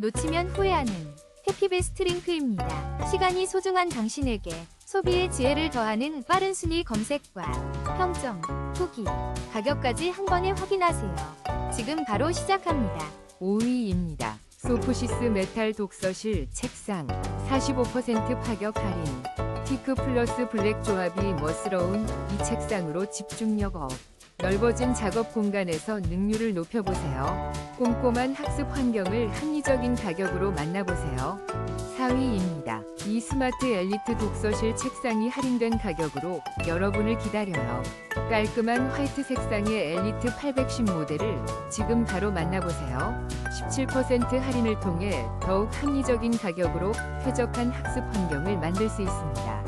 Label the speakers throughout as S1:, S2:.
S1: 놓치면 후회하는 해피베스트 링크입니다. 시간이 소중한 당신에게 소비의 지혜를 더하는 빠른 순위 검색과 평점, 후기, 가격까지 한 번에 확인하세요. 지금 바로 시작합니다.
S2: 5위입니다. 소프시스 메탈 독서실 책상 45% 파격 할인. 티크 플러스 블랙 조합이 멋스러운 이 책상으로 집중력 업. 넓어진 작업 공간에서 능률을 높여보세요. 꼼꼼한 학습 환경을 합리적인 가격으로 만나보세요. 4위입니다. 이 스마트 엘리트 독서실 책상이 할인된 가격으로 여러분을 기다려요. 깔끔한 화이트 색상의 엘리트 810 모델을 지금 바로 만나보세요. 17% 할인을 통해 더욱 합리적인 가격으로 쾌적한 학습 환경을 만들 수 있습니다.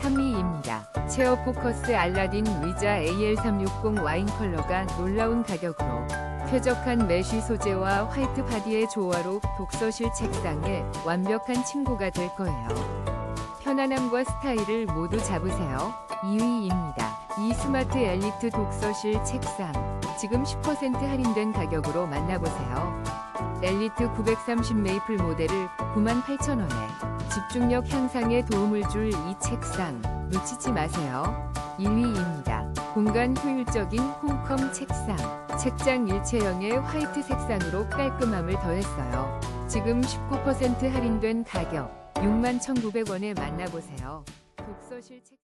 S2: 3위입니다. 체어 포커스 알라딘 의자 AL360 와인 컬러가 놀라운 가격으로 쾌적한 메쉬 소재와 화이트 바디의 조화로 독서실 책상에 완벽한 친구가 될 거예요. 편안함과 스타일을 모두 잡으세요. 2위입니다. 이 스마트 엘리트 독서실 책상 지금 10% 할인된 가격으로 만나보세요. 엘리트 930 메이플 모델을 98,000원에 집중력 향상에 도움을 줄 이 책상 놓치지 마세요. 1위입니다. 공간 효율적인 홈컴 책상 책장 일체형의 화이트 색상으로 깔끔함을 더했어요. 지금 19% 할인된 가격 61,900원에 만나보세요. 독서실 책